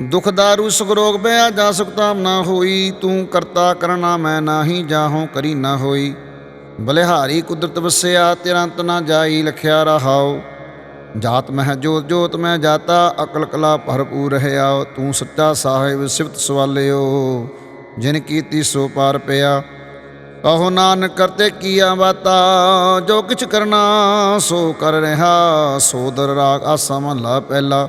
ਦੁਖ ਦਾਰੂ ਸੁਖ ਰੋਗ ਬਿਆ ਜਾ ਸੁਖਤਾਮ ਨਾ ਹੋਈ, ਤੂੰ ਕਰਤਾ ਕਰਨਾ ਮੈਂ ਨਾਹੀ ਜਾਹੋਂ ਕਰੀ ਨਾ ਹੋਈ। ਬਲਿਹਾਰੀ ਕੁਦਰਤ ਵਸਿਆ, ਤੇਰਾ ਅੰਤ ਨਾ ਜਾਈ, ਲਖਿਆ ਰਹਾਓ ਜਾਤ ਮਹਿ ਜੋਤ ਜੋਤ ਮੈਂ ਜਾਤਾ, ਅਕਲ ਕਲਾ ਭਰਪੂਰ ਰਹਿਆ। ਤੂੰ ਸੱਚਾ ਸਾਹਿਬ ਸਿਫਤ ਸਵਾਲਿਓ, ਜਿਨ ਕੀਤੀ ਸੋ ਪਾਰ ਪਿਆ। ਕਹੋ ਨਾਨਕ, ਕਰਤੇ ਕੀਆ ਬਾਤਾ, ਜੋ ਕਿਛ ਕਰਨਾ ਸੋ ਕਰ ਰਿਹਾ। ਸੋਦਰ ਰਾਗ ਆਸਾ ਮਹਲਾ ਪਹਿਲਾ।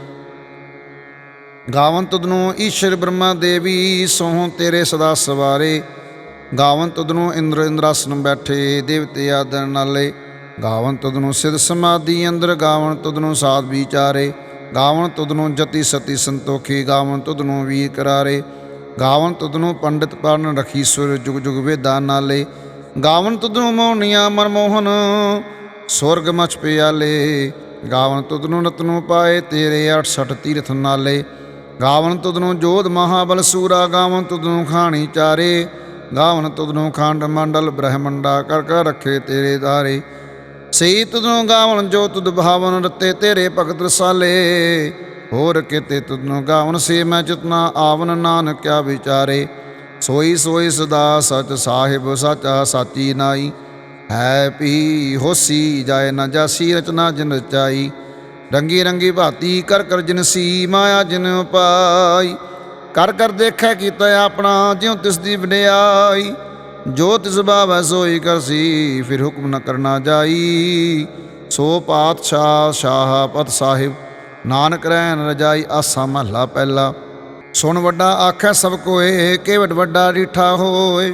ਗਾਵਨ ਤੁਧਨੂੰ ਈਸ਼ਰ ਬ੍ਰਹਮਾ ਦੇਵੀ ਸੋਹ ਤੇਰੇ ਸਦਾ ਸਵਾਰੇ। ਗਾਵਨ ਤੁਧਨੂੰ ਇੰਦਰ ਇੰਦਰਾਸਨ ਬੈਠੇ, ਦੇਵਤੇ ਆਦਰ ਨਾਲੇ। ਗਾਵਨ ਤੁਧਨੂੰ ਸਿਧ ਸਮਾਧੀ ਅੰਦਰ ਗਾਵਨ ਤੁਧਨੂੰ ਸਾਧ ਵਿਚਾਰੇ। ਗਾਵਨ ਤੁਧਨੂੰ ਜਤੀ ਸਤੀ ਸੰਤੋਖੀ ਗਾਵਨ ਤੁਧਨੂੰ ਵੀਰ ਕਰਾਰੇ। ਗਾਵਨ ਤੁਧਨੂੰ ਪੰਡਿਤ ਪਰਨ ਰਖੀ ਸੁਰ ਜੁਗ ਜੁਗ ਵੇਦਾ ਨਾਲੇ। ਗਾਵਨ ਤੁਧਨੂੰ ਮੋਹਨੀਆਂ ਮਨਮੋਹਨ ਸੁਰਗ ਮਚ ਪਿਆਲੇ। ਗਾਵਨ ਤੁਧਨੂੰ ਰਤਨੂ ਪਾਏ ਤੇਰੇ 68 ਤੀਰਥ ਨਾਲੇ। ਗਾਵਨ ਤੁਧਨੂੰ ਜੋਧ ਮਹਾਬਲ ਸੂਰਾ, ਗਾਵਨ ਤੁਧਨੂੰ ਖਾਣੀ ਚਾਰੇ। ਗਾਵਨ ਤੁਧਨੂੰ ਖੰਡ ਮੰਡਲ ਬ੍ਰਹਮੰਡਾ, ਕਰ ਕਰ ਰੱਖੇ ਤੇਰੇ ਦਾਰੇ ਸਈ ਤੁਧਨੂੰ ਗਾਵਨ ਜੋ ਤੁਧ ਭਾਵਨ ਰਤੇ ਤੇਰੇ ਭਗਤ ਰਸਾਲੇ। ਹੋਰ ਕਿਤੇ ਤੁਧਨੂੰ ਗਾਵਨ ਸੇ ਮੈਂ ਚਿਤਨਾ ਆਵਨ ਨਾਨਕ ਕਿਆ ਵਿਚਾਰੇ। ਸੋਈ ਸੋਈ ਸਦਾ ਸਚ ਸਾਹਿਬ ਸਾਚਾ ਸਾਚੀ ਨਾਈ। ਹੈ ਪੀ ਹੋਸੀ ਜਾਏ ਨਾ ਜਾਸੀ ਰਚਨਾ ਜਿਨ ਰਚਾਈ। ਰੰਗੀ ਰੰਗੀ ਭਾਤੀ ਕਰ ਕਰ ਜਨਸੀ ਮਾਇਆ ਜਨ ਪਾਈ। ਕਰ ਕਰ ਦੇਖੈ ਕੀਤਾ ਆਪਣਾ ਜਿਉ ਤਿਸ ਦੀ ਵਡਿਆਈ। ਜੋ ਤਿਸ ਬਾਵੈ ਸੋਈ ਕਰਸੀ ਫਿਰ ਹੁਕਮ ਨ ਕਰਨਾ ਜਾਈ। ਸੋ ਪਾਤਸ਼ਾਹ ਸ਼ਾਹ ਪਤ ਸਾਹਿਬ, ਨਾਨਕ ਰਹਿਣ ਰਜਾਈ ਆਸਾ ਮਹਲਾ ਪਹਿਲਾ। ਸੁਣ ਵੱਡਾ ਆਖੈ ਸਭ ਕੋਏ, ਕੇਵਟ ਵੱਡਾ ਰੀਠਾ ਹੋਏ।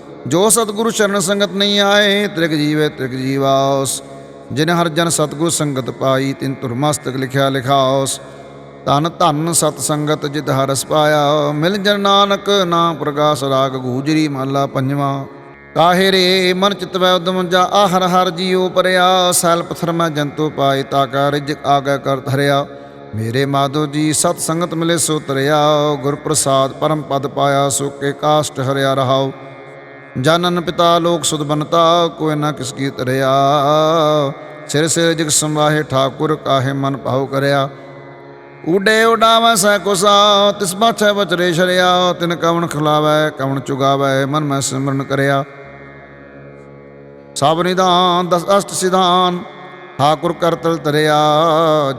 ਜੋ ਸਤਿਗੁਰੂ ਸ਼ਰਨ ਸੰਗਤ ਨਹੀਂ ਆਏ, ਤ੍ਰਿਗ ਜੀਵੇ ਤ੍ਰਿਗ ਜੀਵਾਸ ਜਿਨ ਹਰ ਜਨ ਸਤਿਗੁਰ ਸੰਗਤ ਪਾਈ, ਤਿਨ ਤੁਰ ਮਸਤਕ ਲਿਖਿਆ ਲਿਖਾਉਸ। ਧਨ ਧਨ ਸਤ ਸੰਗਤ ਜਿਤ ਹਰਸ ਪਾਇਆ, ਮਿਲ ਜਨ ਨਾਨਕ ਨਾਮ ਪ੍ਰਗਾਸ ਰਾਗ ਗੂਜਰੀ ਮਹਲਾ ਪੰਜਵਾਂ। ਕਾਹੇ ਰੇ ਮਨ ਚਿਤ ਵੈ ਉਦਮ ਜਾ ਆਹਰ ਹਰ ਜੀਉ ਪਰਿਆ, ਸੈਲ ਪਥਰ ਮੈਂ ਜੰਤੂ ਪਾਈ ਤਾ ਕਾ ਰਿਜਕ ਆਗੇ ਕਰ ਧਰਿਆ। ਮੇਰੇ ਮਾਧੋ ਜੀ ਸਤ ਸੰਗਤ ਮਿਲੇ ਸੋ ਤਰਿਆ, ਗੁਰ ਪ੍ਰਸਾਦ ਪਰਮ ਪਦ ਪਾਇਆ ਸੋ ਕੇ ਕਾਸ਼ਟ ਹਰਿਆ ਰਹਾਓ ਜਨਨ ਪਿਤਾ ਲੋਕ ਸੁਧ ਬਨਤਾ, ਕੋਈ ਨਾ ਕਿਸ ਕੀ ਤਰਿਆ ਸਿਰ ਸਿਰ ਜਗ ਸੰਵਾਹੇ ਠਾਕੁਰ ਕਾਹੇ ਮਨ ਭਾਉ ਕਰਿਆ। ਉਡੇ ਉਡਾਵੈ ਸੈ ਕੁਸਾ, ਤਿਸ ਪਾਛੈ ਬਚਰੇ ਸ਼ਰਿਆ ਤਿਨ ਕਵਣ ਖਿਲਾਵੈ, ਕਵਣ ਚੁਗਾਵੈ, ਮਨ ਮੈਂ ਸਿਮਰਨ ਕਰਿਆ। ਸਭ ਨਿਦਾਨ, ਦਸ ਅਸ਼ਟ ਸਿਧਾਨ, ਠਾਕੁਰ ਕਰਤਲ ਤਰਿਆ।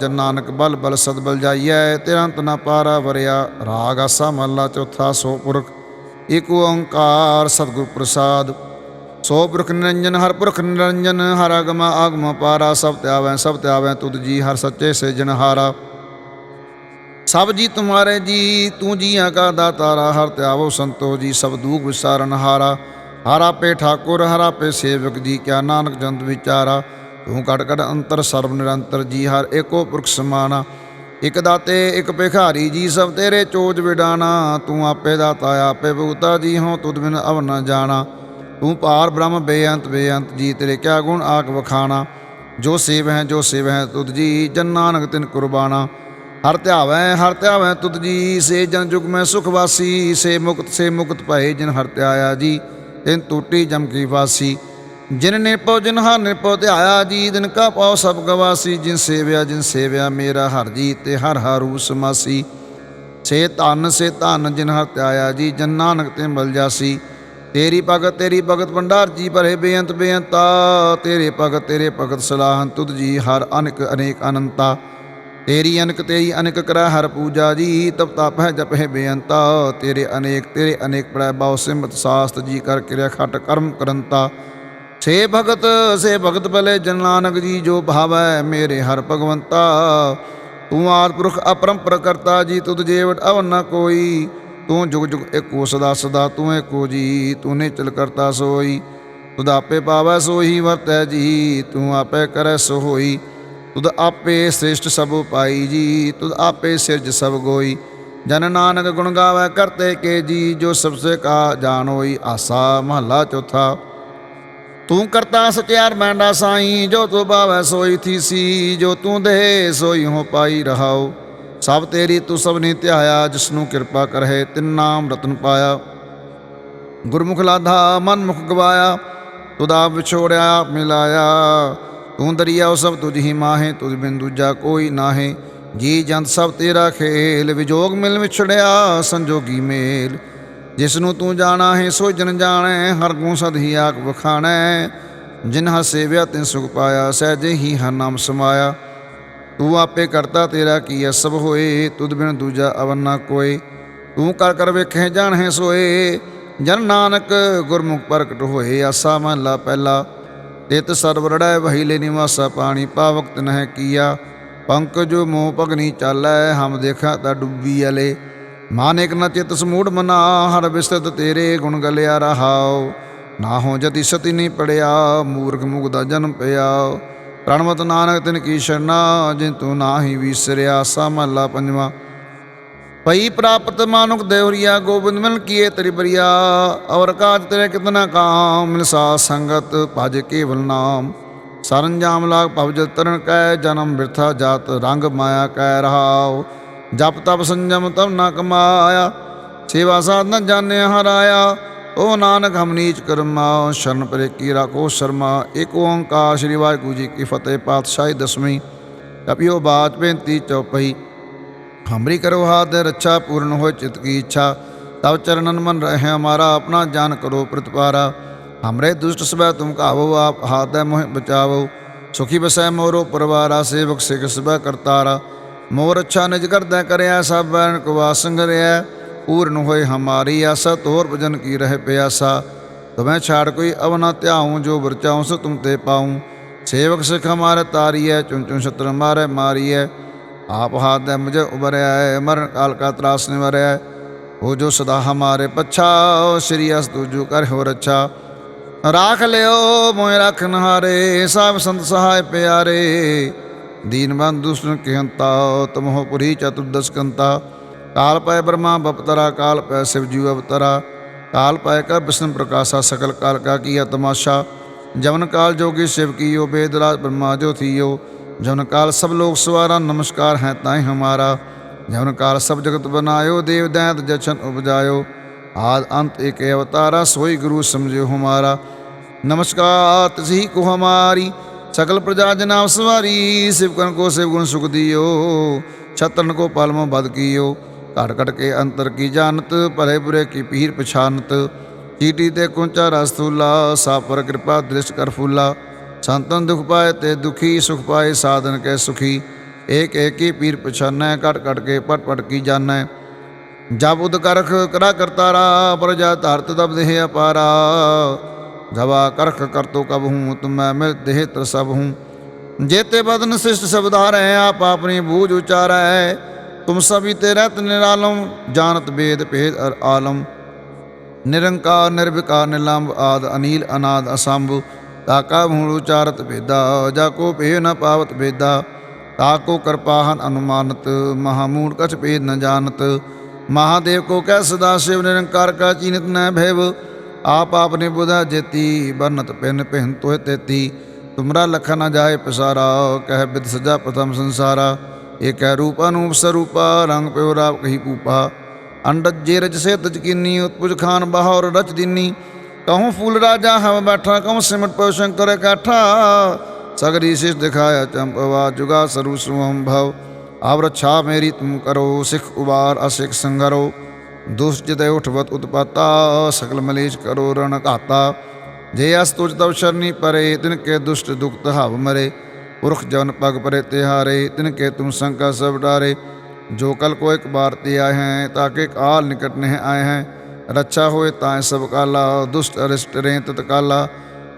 ਜਨ ਨਾਨਕ ਬਲ ਬਲ ਸਦਬਲ ਜਾਈਐ, ਤਿਰੰਤ ਨਾ ਪਾਰਾ ਵਰਿਆ। ਰਾਗ ਆਸਾ ਮਹਲਾ ਚੌਥਾ ਸੋ ਪੁਰਖ। ਏਕ ਓੰਕਾਰ ਸਤਿਗੁਰ ਪ੍ਰਸਾਦ, ਸੋ ਪੁਰਖ ਨਿਰੰਜਨ ਹਰ ਪੁਰਖ ਨਿਰੰਜਨ, ਹਰ ਆਗਮ ਆਗਮ ਪਾਰਾ, ਸਭ ਤਿਆਵੈ ਸਭ ਤਿਆਵੈ ਤੁਧ ਜੀ, ਹਰ ਸੱਚੇ ਸਿਰਜਣਹਾਰਾ ਸਭ ਜੀ ਤੁਮਾਰੇ ਜੀ, ਤੂੰ ਜੀਆਂ ਕਾ ਦਾਤਾਰਾ, ਹਰ ਤਿਆਵੋ ਸੰਤੋ ਜੀ, ਸਭ ਦੂਖ ਵਿਸਾਰਨ ਹਾਰਾ। ਹਰ ਪੇ ਠਾਕੁਰ, ਹਰਾ ਪੇ ਸੇਵਕ ਜੀ, ਕਿਆ ਨਾਨਕ ਜੰਤ ਵਿਚਾਰਾ। ਤੂੰ ਕਟ ਕਟ ਅੰਤਰ, ਸਰਬ ਨਿਰੰਤਰ ਜੀ, ਹਰ ਏਕੋ ਪੁਰਖ ਸਮਾਨਾ। ਇਕ ਦਾਤੇ, ਇਕ ਭਿਖਾਰੀ, ਜੀ ਸਭ ਤੇਰੇ ਚੋਜ ਵਿਡਾਣਾ। ਤੂੰ ਆਪੇ ਦਾਤਾ, ਆਪੇ ਭੁਗਤਾ, ਜੀ ਹੋ ਤੁਧ ਬਿਨ ਅਵ ਨ ਜਾਣਾ। ਤੂੰ ਪਾਰ ਬ੍ਰਹਮ, ਬੇਅੰਤ ਬੇਅੰਤ, ਜੀ ਤੇਰੇ ਕਿਆ ਗੁਣ ਆਕ ਵਖਾਣਾ। ਜੋ ਸੇਵ ਹੈ ਜੋ ਸੇਵ ਹੈ ਤੁਧ ਜੀ, ਜਨ ਨਾਨਕ ਤਿਨ ਕੁਰਬਾਨਾ ਹਰ ਧਿਆਵੈ ਹਰ ਧਿਆਵੈ ਤੁਧ ਜੀ, ਸੇ ਜਨ ਜੁਗ ਮੈਂ ਸੁਖ ਵਾਸੀ। ਸੇ ਮੁਕਤ ਸੇ ਮੁਕਤ ਭਏ ਜਿਨ ਹਰ ਧਿਆਇਆ ਜੀ, ਤਿਨ ਟੂਟੀ ਜਮ ਕੀ ਵਾਸੀ। ਜਿਨ ਨਿਰਪਉ ਜਿਨ ਹਰ ਨਿਰਪਉ ਧਿਆਇਆ ਜੀ ਦਿਨ ਕਾ ਪਾਉ, ਸਭ ਗਵਾਸੀ, ਜਿਨ ਸੇਵਿਆ ਜਿਨ ਸੇਵਿਆ, ਮੇਰਾ ਹਰ ਜੀ, ਤੇ ਹਰ ਹਰੂ ਸਮਾਸੀ ਸੇ ਧਨ ਸੇ ਧਨ, ਜਿਨ ਹਰ ਧਿਆਇਆ ਜੀ, ਜਨ ਨਾਨਕ ਤੇ ਮਿਲ ਜਾਸੀ। ਤੇਰੀ ਭਗਤ ਤੇਰੀ ਭਗਤ ਭੰਡਾਰ ਜੀ, ਭਰੇ ਬੇਅੰਤ ਬੇਅੰਤਾ। ਤੇਰੇ ਭਗਤ ਤੇਰੇ ਭਗਤ ਸਲਾਹਨ ਤੁਧ ਜੀ, ਹਰ ਅਨਕ, ਅਨੇਕ ਅਨੰਤਾ। ਤੇਰੀ ਅਨਕ ਤੇਰੀ ਅਨਕ ਕਰੈ ਹਰ ਪੂਜਾ ਜੀ, ਤਪ ਤਪ ਹੈ ਜਪ ਹੈ ਬੇਅੰਤਾ। ਤੇਰੇ ਅਨੇਕ ਤੇਰੇ ਅਨੇਕ ਪ੍ਰੈ ਬਾਉ ਸਿਮਤ ਸਾਸਤ ਜੀ, ਕਰ ਕਿਰਿਆ ਖਟ ਕਰਮ ਕਰੰਤਾ। ਸੇ ਭਗਤ ਸੇ ਭਗਤ ਭਲੇ, ਜਨ ਨਾਨਕ ਜੀ ਜੋ ਭਾਵੈ ਮੇਰੇ ਹਰ ਭਗਵੰਤਾ। ਤੂੰ ਆਦਿ ਪੁਰਖ ਅਪਰੰਪਰ ਕਰਤਾ ਜੀ, ਤੁਧ ਜੇਵਟ ਅਵਨ ਨ ਕੋਈ। ਤੂੰ ਜੁਗ ਜੁਗ ਏਕੋ ਸਦਾ ਸਦਾ, ਤੂੰ ਏਕੋ ਜੀ, ਤੂੰ ਨੇ ਚਲ ਕਰਤਾ ਸੋਈ। ਤੁਧ ਆਪੇ ਪਾਵੈ ਸੋਹੀ, ਵਰਤੈ ਜੀ, ਤੂੰ ਆਪੇ ਕਰੈ ਸੋ ਹੋਈ ਤੁਧ ਆਪੇ ਸ੍ਰੇਸ਼ਟ ਸਭ ਪਾਈ ਜੀ, ਤੁਧ ਆਪੇ ਸਿਰਜ ਸਭ ਗੋਈ। ਜਨ ਨਾਨਕ ਗੁਣ ਗਾਵੇ ਕਰਤੇ ਕੇ ਜੀ, ਜੋ ਸਭ ਸੇ ਕਾ ਜਾਣ ਹੋਈ, ਆਸਾ ਮਹਲਾ ਚੌਥਾ। ਤੂੰ ਕਰਤਾ ਸਚਿਆਰ ਮੈਂਡਾ ਸਾਈ, ਜੋ ਤੂੰ ਭਾਵੈ ਸੋਈ ਥੀਸੀ ਜੋ ਤੂੰ ਦੇ ਸੋਈ ਹੋ ਪਾਈ ਰਹਾਓ। ਸਭ ਤੇਰੀ ਤੂੰ ਸਭ ਨੇ ਧਿਆਇਆ ਜਿਸ ਨੂੰ ਕਿਰਪਾ ਕਰਹਿ, ਤਿਨ ਨਾਮ ਰਤਨ ਪਾਇਆ। ਗੁਰਮੁਖ ਲਾਧਾ ਮਨ ਮੁਖ ਗਵਾਇਆ ਤੁਦਾ ਵਿਛੋੜਿਆ, ਆਪ ਮਿਲਾਇਆ। ਤੂੰ ਦਰਿਆਉ ਸਭ ਤੁਝ ਹੀ ਮਾਹੇ, ਤੁਝ ਬਿਨ ਦੂਜਾ ਕੋਈ ਨਾਹੇ। ਜੀ ਜੰਤ ਸਭ ਤੇਰਾ ਖੇਲ, ਵਿਜੋਗ ਮਿਲ ਵਿਛੜਿਆ, ਸੰਜੋਗੀ ਮੇਲ। ਜਿਸ ਨੂੰ ਤੂੰ ਜਾਣਾ ਹੈ ਸੋ ਜਨ ਜਾਣੈ, ਹਰ ਗੁਣ ਸਦ ਹੀ ਆਕ ਵਖਾਣੈ। ਜਿਨ ਹ ਸੇਵਿਆ ਤਿਨ ਸੁਖ ਪਾਇਆ, ਸਹਿਜੇ ਹੀ ਹਰ ਨਾਮ ਸਮਾਇਆ। ਤੂੰ ਆਪੇ ਕਰਤਾ ਤੇਰਾ ਕੀ ਸਭ ਹੋਏ, ਤੁਧ ਬਿਨ ਦੂਜਾ ਅਵਨ ਨਾ ਕੋਏ। ਤੂੰ ਕਰ ਕਰ ਵੇਖੇ ਜਾਣੈ ਸੋਏ, ਜਨ ਨਾਨਕ ਗੁਰਮੁਖ ਪ੍ਰਗਟ ਹੋਏ, ਆਸਾ ਮਹਲਾ ਪਹਿਲਾ। ਤਿਤ ਸਰਵਰੜੈ ਵਹੀਲੇ ਨਿਵਾਸਾ ਪਾਣੀ, ਪਾਵਕ ਤਨਹਿ ਕੀਆ। ਪੰਕਜ ਮੋਹ ਪਗਨੀ ਚਾਲੈ, ਹਮ ਦੇਖਾ ਤਾ ਡੁੱਬੀ ਅਲੇ। ਮਾਨਿਕ ਨ ਚਿਤ ਸਮੂੜ ਮਨਾ, ਹਰ ਵਿਸਤਤ ਤੇਰੇ ਗੁਣ ਗਲਿਆ ਰਹਾਉ। ਨਾ ਹੋ ਜਤੀ ਸਤੀ ਨਹੀਂ ਪੜਿਆ, ਮੂਰਖ ਮੁਗਦਾ ਜਨਮ ਪਿਆ। ਪ੍ਰਣਮਤ ਨਾਨਕ ਤਿਨ ਕੀ ਸ਼ਰਨਾ, ਜਿਨ ਤੂੰ ਨਾਹੀ ਵਿਸਰਿਆ ਸਾ ਮਹਲਾ ਪੰਜਵਾ। ਪਈ ਪ੍ਰਾਪਤ ਮਾਨੁਕ ਦੇਵਰੀਆ, ਗੋਬਿੰਦ ਮਿਲ ਕੀਏ ਤੇਰੀ ਬਰੀਆ ਔਰ ਕਾਜ ਤੇਰੇ ਕਿਤਨਾ ਕਾਮ ਮਿਲ ਸਾ ਸੰਗਤ ਭਜ ਕੇਵਲ ਨਾਮ। ਸਰੰਜਾਮ ਲਾਗ ਭਵਜ ਤਰਨ ਕੈ, ਜਨਮ ਬਿਰਥਾ ਜਾਤ ਰੰਗ ਮਾਇਆ ਕੈ ਰਹਾਓ ਜਪ ਤਪ ਸੰਜਮ ਤਬ ਨਾ ਕਮਾਇਆ, ਸੇਵਾ ਸਾਧਨਾ ਜਾਣਿਆ ਹਰਾਇਆ। ਓ ਨਾਨਕ, ਹਮ ਨੀਚ ਕਰਮਾ ਸ਼ਰਨ ਪਰੇ ਕੀ ਰਾਖੋ ਸ਼ਰਮਾ। ਏਕ ਓੰਕਾਰ ਸ੍ਰੀ ਵਾਹਿਗੁਰੂ ਜੀ ਕੀ ਫਤਿਹ, ਪਾਤਸ਼ਾਹੀ ਦਸਵੀਂ। ਕਪਿਓ ਬਾਤ ਬੇਨਤੀ ਚੌਪਈ ਹਮਰੀ ਕਰੋ ਹਾਥ ਰੱਛਾ ਪੂਰਨ ਹੋਏ ਚਿਤ ਕੀ ਇੱਛਾ। ਤਬ ਚਰਨਨ ਮਨ ਰਹੇ ਹਮਾਰਾ ਆਪਣਾ ਜਾਨ ਕਰੋ ਪ੍ਰਤਪਾਰਾ ਹਮਰੇ ਦੁਸ਼ਟ ਸਬੈ ਤੁਮ ਕਾਵੋ ਆਪ ਹਾਥ ਦੇ ਮੋਹਿ ਬਚਾਵੋ। ਸੁਖੀ ਬਸੈ ਮੋਰੋ ਪਰਵਾਰਾ, ਸੇਵਕ ਸਿਖ ਸਬੈ ਕਰਤਾਰਾ। ਮੋਰ ਅੱਛਾ ਨਿਜ ਕਰਦਾ ਕਰਿਆ ਸਭ ਬੈਨ ਕੋ ਰਿਆ ਪੂਰਨ ਹੋਏ ਹਮਾਰੀ ਆਸਾ, ਤੋਰ ਭਜਨ ਕੀ ਰਹਿ ਪਿਆਸਾ। ਤੁਮੈ ਛਾੜ ਕੋਈ ਅਵਨਾ ਧਿਆਉ, ਜੋ ਵਰਚਾਉ ਸੋ ਤੁਮ ਤੇ ਪਾਉ। ਸੇਵਕ ਸਿਖ ਹਮਾਰੇ ਤਾਰੀਐ ਚੁੰ ਚੁੰ ਛਤਰ ਮਾਰੇ ਮਾਰੀਐ। ਆਪ ਹਾਥ ਦੇ ਮੁਝੇ ਉਬਰਿਆ ਹੈ ਮਰਨ ਕਾਲ ਕਾ ਤਰਾਸ ਨਿਵਰਿਆ ਹੈ ਜੋ ਸਦਾ ਹਮਾਰੇ ਪਛਾ, ਸ਼੍ਰੀ ਅਸ ਤੁਜੂ ਕਰ ਹੋ ਰੱਛਾ। ਰਾਖ ਲਿਓ ਮੋਇ ਰਖਨ ਹਾਰੇ ਸਭ ਸੰਤ ਸਹਾਇ ਪਿਆਰੇ। दीनवान दूषण कहता तमोह पुरी चतुर्दश कंता काल पाय ब्रह्मा बपतरा काल पाय शिवजीव अवतरा काल पाय कर विष्णु प्रकाशा सकल काल का किया तमाशा जवन काल जोगी शिव की यो वेदराज ब्रह्मा जो थियो जवन काल सब लोग सवारा नमस्कार है ताई हमारा जवन काल सब जगत बनायो देव दैत जछन उपजायो आद अंत एक अवतारा सोई गुरु समझो हमारा नमस्कार तिसी को हमारी ਸਕਲ ਪ੍ਰਜਾ ਜਨਾਬ ਸਵਾਰੀ ਸਿਵਕਨ ਕੋ ਸਿਵਗੁਣ ਸੁਖ ਦਿਓ, ਛਤਨ ਕੋ ਪਲਮ ਬਦ ਕੀਓ ਘਟ ਘਟ ਕੇ ਅੰਤਰ ਕੀ ਜਾਣਤ, ਭਲੇ ਬੁਰੇ ਕੀ ਪੀਰ ਪਛਾਨਤ, ਚੀਟੀ ਤੇ ਕੁੰਚਾ ਰਸਤੂਲਾ ਸਾਪਰ ਕਿਰਪਾ ਦ੍ਰਿਸ਼ ਕਰ ਫੂਲਾ, ਸੰਤਨ ਦੁਖ ਪਾਏ ਤੇ ਦੁਖੀ, ਸੁਖ ਪਾਏ ਸਾਧਨ ਕੈ ਸੁਖੀ, ਏਕ ਏਕੀ ਪੀਰ ਪਛਾਨੈ ਘਟ ਘਟ ਕੇ ਪਟ ਪਟ ਕੀ ਜਾਣੈ। ਜਬ ਉਦ ਕਰਖ, ਕਰਾ ਕਰਤਾਰਾ, ਪ੍ਰਜਾ ਧਰਤ ਤਬ ਦੇਹ ਅਪਾਰਾ ਜਵਾ ਕਰਖ ਕਰਤੋ ਕਬ ਹੂੰ, ਤੁਮੈ ਮਿਲ ਦੇਹ ਤਰ ਸਭ ਹੂੰ। ਜੇਤੇ ਬਦਨ ਸਿਸ਼ਟ ਸਬਦਾਰੈ ਆਪ ਆਪਣੀ ਬੂਝ ਉਚਾਰੈ। ਤੁਮ ਸਭੀ ਤੇ ਰਹਿਤ ਨਿਰਾਲਮ ਜਾਣਤ ਬੇਦ ਭੇਦ ਅਰ ਆਲਮ। ਨਿਰੰਕਾਰ, ਨਿਰਵਿਕਾਰ ਨਿਲੰਬ ਆਦ, ਅਨੀਲ, ਅਨਾਦ, ਅਸੰਭ। ਤਾਕਾ ਮੂਲ ਉਚਾਰਤ ਭੇਦਾ, ਜਾ ਕੋ ਭੇ ਨ ਪਾਵਤ ਭੇਦਾ। ਤਾਕੋ ਕਿਰਪਾਹਨ ਅਨੁਮਾਨਤ ਮਹਾਮੂੜ ਕਛ ਭੇਦ ਨ ਜਾਣਤ। ਮਹਾਦੇਵ ਕੋ ਕਹਿ ਸਦਾ ਸ਼ਿਵ, ਨਿਰੰਕਾਰ ਕਾ ਚੀਨਤ ਨ ਭੈਵ। ਆਪ ਆਪਨੇ ਬੁਧਾ ਜੇਤੀ ਬਨਤ ਪਿਨ ਪਹਿਨ ਤੋਇ ਤੇਤੀ ਤੁਮਰਾ ਲਖ ਨ ਜਾਏ ਪਸਾਰਾ ਕਹਿ ਬਿਦ ਸਜਾ ਪ੍ਰਥਮ ਸੰਸਾਰਾ ਏਕੈ ਰੂਪ ਅਨੂਪ ਸਰੂਪਾ ਰੰਗ ਪਿਓ ਰਾਪ ਕਹੀ ਪੂਪਾ ਅੰਡਜ ਜੇ ਰਜ ਸੇ ਤਜ ਕੀਨੀ ਉਤਪੁਜ ਖਾਨ ਬਹਾਰ ਰਚ ਦਿਨੀ ਕਹੂੰ ਫੂਲ ਰਾਜਾ ਹਮ ਬੈਠਾ ਕਹੂੰ ਸਿਮਟ ਪਉ ਸ਼ੰਕਰ ਕਾਠਾ ਸਗਰੀ ਸਿਸ ਦਿਖਾਇਆ ਚੰਪਵਾ ਜੁਗਾ ਸਰੂ ਸੁਹਮ ਭਵ ਆਵ ਰਛਾ ਮੇਰੀ ਤੁਮ ਕਰੋ ਸਿਖ ਉਬਾਰ ਅਸਿਖ ਸੰਗਰੋ ਦੁਸ਼ਚਿਤੈ ਉਠਵਤ ਉਤਪਾਤਾ ਸਕਲ ਮਲੇਸ਼ ਕਰੋ ਰਣ ਘਾਤਾ। ਜੇ ਅਸ ਤੁਜ ਤਵ ਸ਼ਰਨੀ ਪਰੇ, ਤਿਨ ਕੇ ਦੁਸ਼ਟ ਦੁਖਤ ਹਵ ਮਰੇ। ਪੁਰਖ ਜਨ ਪਗ ਪਰੇ ਤਿਹਾਰੇ, ਤਿਨ ਕੇ ਤੁਮ ਸੰਕਾ ਸਭ ਡਾਰੇ। ਜੋ ਕਲ ਕੋ ਇੱਕ ਬਾਰ ਤੇ ਆਏ ਹੈ ਤਾਕੇ ਕਾਲ ਨਿਕਟ ਨਹਿ ਆਏ ਹੈ। ਰੱਛਾ ਹੋਏ ਤਾਂ ਸਭ ਕਾਲਾ, ਦੁਸ਼ਟ ਅਰਿਸ਼ਟ ਰੇ ਤਤਕਾਲਾ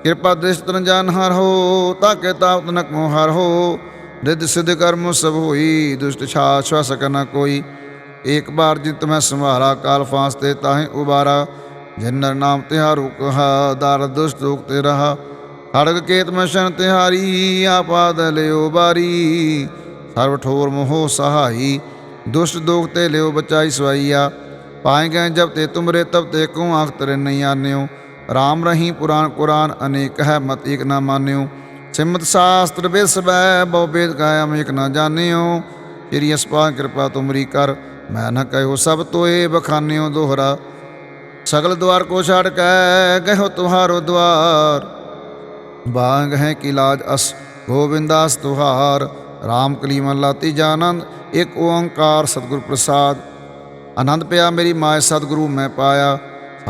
ਕਿਰਪਾ ਦ੍ਰਿਸ਼ਟ ਰੰਜਾਨ ਹਰ ਹੋ ਤਾਕੇ ਤਾਪ ਤਨਕ ਮੋਹ ਹਰ ਹੋ। ਰਿਦ ਸਿਧ ਕਰਮ ਸਭ ਹੋਈ, ਦੁਸ਼ਟ ਛਾ ਛਵਾ ਸਕਨਾ ਕੋਈ। एक बार जित मैं संभारा काल फांस ते ताहि उबारा जिन नर नाम तिहारु कहा दार दुष्ट रोकते रहा हड़ग केत में शन तिहारी आपाद लियो बारी सर्व ठोर मोहो सहाई दुष्ट दोगते लियो बचाई स्वाइया पाए गए जब ते तुमरे तब ते को आँख तरे नहीं आन्यो राम रही पुराण कुरान अनेक है मत एक न मान्यो सिमत शास्त्र बेस वै बहु वेद गायम एक न जान्यो श्री अस्पा कृपा तुमरी कर ਮੈਂ ਨਾ ਕਹਿਓ ਸਭ ਤੋਏ ਬਖਾਨਿਓ ਦੋਹਰਾ, ਸਗਲ ਦਵਾਰ ਕੋ ਛਾੜ ਕੇ ਗਇਓ ਤੁਹਾਰੋ ਦਵਾਰ। ਬਾਗ ਹੈ ਕਿ ਲਾਜ ਅਸ ਗੋਬਿੰਦਾਸ ਤੁਹਾਰ, ਰਾਮ ਕਲੀਮਨ ਲਾਤੀ ਜਾਨੰਦ ਇੱਕ ਓੰਕਾਰ ਸਤਿਗੁਰ ਪ੍ਰਸਾਦ। ਆਨੰਦ ਪਿਆ ਮੇਰੀ ਮਾਇ ਸਤਿਗੁਰੂ, ਮੈਂ ਪਾਇਆ,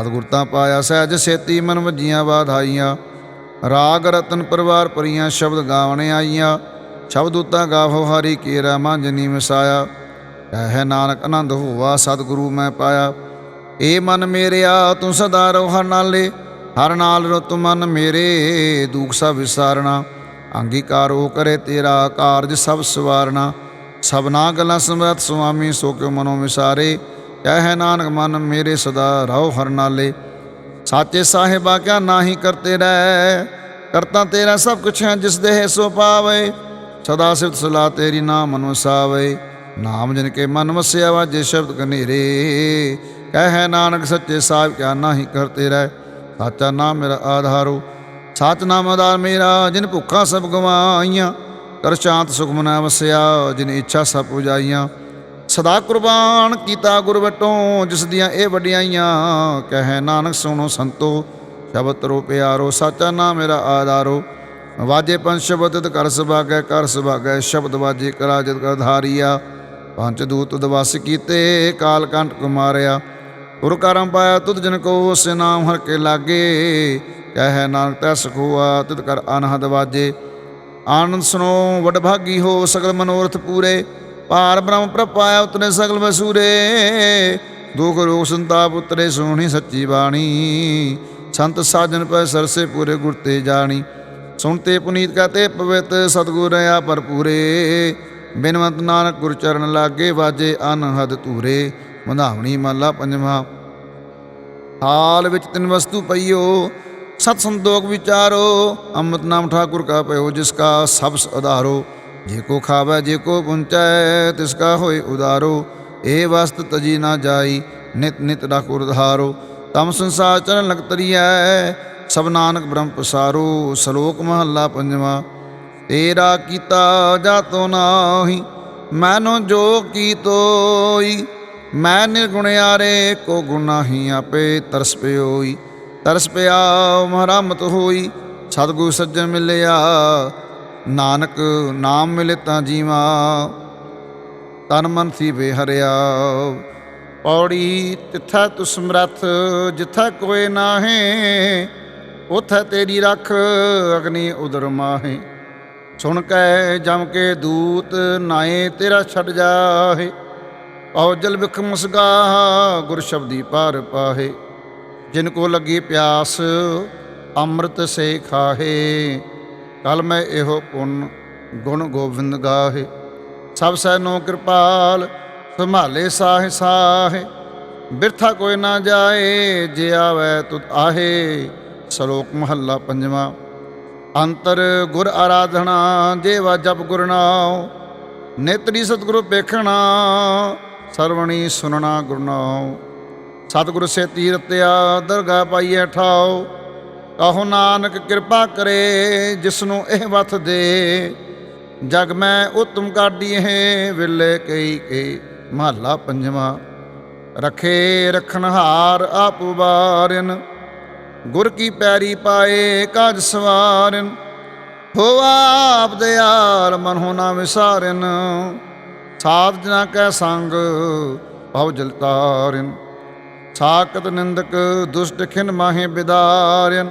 ਸਤਿਗੁਰ ਤਾਂ ਪਾਇਆ, ਸਹਿਜ ਸੇਤੀ ਮਨ ਵਜੀਆਂ ਬਾਧਾਈਆਂ ਰਾਗ ਰਤਨ ਪਰਵਾਰ ਪਰੀਆਂ ਸ਼ਬਦ ਗਾਵਣੇ ਆਈਆਂ, ਸ਼ਬਦ ਉਤਾ ਗਾਵੋ ਹਰੀ ਕੇਰਾ ਮਾਂਜਨੀ ਮਸਾਇਆ। ਕਹਿ ਨਾਨਕ ਆਨੰਦ ਹੋਵਾ ਸਤਿਗੁਰੂ ਮੈਂ ਪਾਇਆ। ਏ ਮਨ ਮੇਰਿਆ, ਤੂੰ ਸਦਾ ਰੋ ਹਰ ਨਾਲੇ, ਹਰ ਨਾਲ ਰੋ ਮਨ ਮੇਰੇ, ਦੁਖ ਸਭ ਵਿਸਾਰਣਾ ਅੰਗੀਕਾਰ ਹੋ ਕਰੇ ਤੇਰਾ ਕਾਰਜ ਸਭ ਸਵਾਰਣਾ ਸਭਨਾ ਗੱਲਾਂ ਸਮਰਤ ਸੁਆਮੀ, ਸੋ ਕਿਉ ਮਨੋ ਵਿਸਾਰੇ। ਕਹਿ ਨਾਨਕ, ਮਨ ਮੇਰੇ ਸਦਾ ਰਹੋ, ਹਰ ਨਾਲੇ। ਸਾਚੇ ਸਾਹਿਬਾ, ਕਿਆ ਨਾਹੀ ਕਰਤੇ ਰਹਿ। ਕਰਤਾ ਤੇਰਾ ਸਭ ਕੁਛ ਹੈ, ਜਿਸ ਦੇਹ ਸੋ ਪਾਵੇ। ਸਦਾ ਸਿਫਤ ਸਲਾ ਤੇਰੀ ਨਾਮ ਮਨ ਵਸਾਵੇ ਨਾਮ ਜਿਨ ਕੇ ਮਨ ਵਸਿਆ ਵਾਜੇ ਸ਼ਬਦ ਕਨੇਰੇ। ਕਹਿ ਨਾਨਕ ਸੱਚੇ ਸਾਹਿਬ, ਕਿਆ ਨਾਹੀ ਕਰਤੇ ਰਹਿ ਸਾਚਾ ਨਾਮ ਮੇਰਾ ਆਧਾਰੋ ਸਤ ਨਾਮ ਆਧਾਰ ਮੇਰਾ। ਜਿਨ ਭੁੱਖਾਂ ਸਭ ਗਵਾਈਆਂ, ਕਰ ਸ਼ਾਂਤ ਸੁਖ ਮਨਾ ਵਸਿਆ। ਜਿਨ ਇੱਛਾ ਸਭ ਪੁਜਾਈਆਂ ਸਦਾ ਕੁਰਬਾਨ ਕੀਤਾ ਗੁਰ ਵਟੋਂ। ਜਿਸ ਦੀਆਂ ਇਹ ਵਡਿਆਈਆਂ, ਕਹੇ ਨਾਨਕ ਸੁਣੋ ਸੰਤੋ। ਸ਼ਬਦ ਤਰੋ ਪਿਆਰੋ, ਸਾਚਾ ਨਾਮ ਮੇਰਾ ਆਧਾਰੋ। ਵਾਜੇ ਪੰਜ ਸ਼ਬਦ ਕਰ ਸੁਭਾਗੈ ਕਰ ਸੁਭਾਗੈ। ਸ਼ਬਦ ਵਾਜੇ ਕਰਾ ਜਤ ਕਰ ਧਾਰੀਆ। ਪੰਜ ਦੂਤ ਦਵਾਸ ਕੀਤੇ, ਕਾਲ ਕੰਟ ਕੁਮਾਰਿਆ, ਗੁਰ ਕਰਮ ਪਾਇਆ ਤੁਧ ਜਨ ਕੋ ਉਸ ਨਾਮ ਹਰ ਕੇ ਲਾਗੇ। ਕਹਿ ਨਾਨਕ ਤੈ ਸਖੋਆ, ਤਿਤ ਕਰ ਅਨਹਦ ਵਾਜੇ। ਆਨੰਦ ਸੁਨੋ ਵਡ ਭਾਗੀ ਹੋ ਸਗਲ ਮਨੋਰਥ ਪੂਰੇ। ਪਾਰ ਬ੍ਰਹਮ ਪ੍ਰਪਾਇਆ ਉਤਰੇ ਸਗਲ ਵਸੂਰੇ। ਦੁਖ ਰੋਗ ਸੰਤਾਪ ਉਤਰੇ ਸੋਹਣੀ ਸੱਚੀ ਬਾਣੀ। ਸੰਤ ਸਾਜਨ ਪੈ ਸਰਸੇ ਪੂਰੇ ਗੁਰ ਤੇ ਜਾਣੀ। ਸੁਣਤੇ ਪੁਨੀਤ ਕਹਤੇ ਪਵਿੱਤ ਸਤਗੁਰ ਆ ਭਰਪੂਰੇ। ਬਿਨਵੰਤ ਨਾਨਕ ਗੁਰ ਚਰਨ ਲਾਗੇ ਵਾਜੇ ਅਨਹਦ ਧੂਰੇ ਮਧਾਵਣੀ ਮਹਲਾ ਪੰਜਵਾਂ। ਹਾਲ ਵਿੱਚ ਤਿੰਨ ਵਸਤੂ ਪਈਓ, ਸਤ ਸੰਤੋਖ ਵਿਚਾਰੋ, ਅੰਮ੍ਰਿਤ ਨਾਮ ਠਾਕੁਰ ਕਾ ਪਇਓ ਜਿਸ ਕਾ ਸਭ ਆਧਾਰੋ ਜੇ ਕੋ ਖਾਵੇ, ਜੇ ਕੋ ਪੁੰਚੈ, ਤਿਸ ਕਾ ਹੋਏ ਉਦਾਰੋ। ਏ ਵਸਤ ਤਜੀ ਨਾ ਜਾਈ, ਨਿਤ ਨਿਤ ਠਾਕੁਰ ਧਾਰੋ। ਤਮ ਸੰਸਾਰ ਚਰਨ ਲਗ ਸਭ ਨਾਨਕ ਬ੍ਰਹਮ ਪਸਾਰੋ। ਸ਼ਲੋਕ ਮਹੱਲਾ ਪੰਜਵਾਂ। ਤੇਰਾ ਕੀਤਾ ਜਾਤੋ ਨਾਹੀ, ਮੈਨੋ ਜੋ ਕੀ ਤੋਈ, ਮੈਂ ਨਿਰਗੁਣਿਆਰੇ ਕੋ ਗੁਨਾਹੀ ਆਪੇ ਤਰਸ ਪਿਓਈ। ਤਰਸ ਪਿਆ ਮਹਰਮਤ ਹੋਈ, ਸਤਿਗੁਰ ਸੱਜਣ ਮਿਲਿਆ, ਨਾਨਕ ਨਾਮ ਮਿਲੇ ਤਾਂ ਜੀਵਾ, ਤਨ ਮਨ ਸੀ ਬੇਹਰਿਆ। ਪੌੜੀ ਤਿੱਥੈ ਤੁ ਸਮਰੱਥ ਜਿੱਥੈ ਕੋਏ ਨਾਹੇ, ਉਥੈ ਤੇਰੀ ਰੱਖ ਅਗਨੀ ਉਦਰ ਮਾਹੇ। ਸੁਣ ਕੈ ਜਮ ਕੇ ਦੂਤ ਨਾਏ, ਤੇਰਾ ਛੱਡ ਜਾਹੇ। ਔਜਲ ਜਲ ਵਿਖ ਮੁਸਗਾ ਗੁਰ ਸ਼ਬਦੀ ਪਾਰ ਪਾਹੇ। ਜਿਨ ਕੋ ਲੱਗੀ ਪਿਆਸ, ਅੰਮ੍ਰਿਤ ਸੇ ਖਾਹੇ। ਕਲ ਮੈਂ ਇਹੋ ਪੁੰਨ, ਗੁਣ ਗੋਬਿੰਦ ਗਾਹੇ। ਸਭ ਸੈਨੋ ਕਿਰਪਾਲ, ਸੰਭਾਲੇ ਸਾਹ ਸਾਹੇ। ਬਿਰਥਾ ਕੋਈ ਨਾ ਜਾਏ, ਜੇ ਆਵੈ ਤੁਧ ਆਹੇ। ਸ਼ਲੋਕ ਮਹੱਲਾ ਪੰਜਵਾਂ। ਅੰਤਰ ਗੁਰ ਆਰਾਧਨਾ ਜੇਵਾ ਜਪ ਗੁਰਨਾਉ ਨੇਤਰੀ ਸਤਿਗੁਰੂ ਪੇਖਣਾ, ਸਰਵਣੀ ਸੁਨਣਾ ਗੁਰਨਾਉ ਸਤਿਗੁਰ ਸੇ ਤੀਰਤਿਆ ਦਰਗਾ ਪਾਈਐ ਠਾਉ। ਕਹੋ ਨਾਨਕ ਕਿਰਪਾ ਕਰੇ, ਜਿਸਨੂੰ ਇਹ ਵਥ ਦੇ। ਜਗ ਮੈਂ ਉਤਮ ਕਾਢੀਏ ਵਿਲੇ ਕਈ ਕੇ ਮਹੱਲਾ ਪੰਜਵਾਂ। ਰਖੇ ਰਖਨਹਾਰ ਆਪ ਉਬਾਰਨ ਗੁਰ ਕੀ ਪੈਰੀ ਪਾਏ ਕਾਜ ਸਵਾਰਨ ਹੋਵਾ ਆਪ ਦਿਆਲ ਮਨ ਹੋ ਨਾ ਵਿਸਾਰਨ, ਸਾਧ ਜਨਾ ਕੈ ਸੰਗ ਭਉ ਜਲ ਸਾਕਤ ਨਿੰਦਕ ਦੁਸ਼ਟ ਖਿਨ ਮਾਹੇ ਬਿਦਾਰਨ,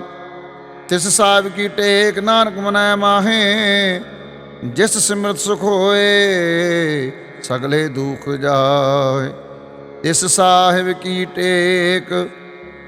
ਤਿਸ ਸਾਹਿਬ ਕੀ ਟੇਕ ਨਾਨਕ ਮਨੈ ਮਾਹੇ, ਜਿਸ ਸਿਮਰਤ ਸੁਖ ਹੋਏ ਸਗਲੇ ਦੁਖ ਜਾਏ। ਇਸ ਸਾਹਿਬ ਕੀ ਟੇਕ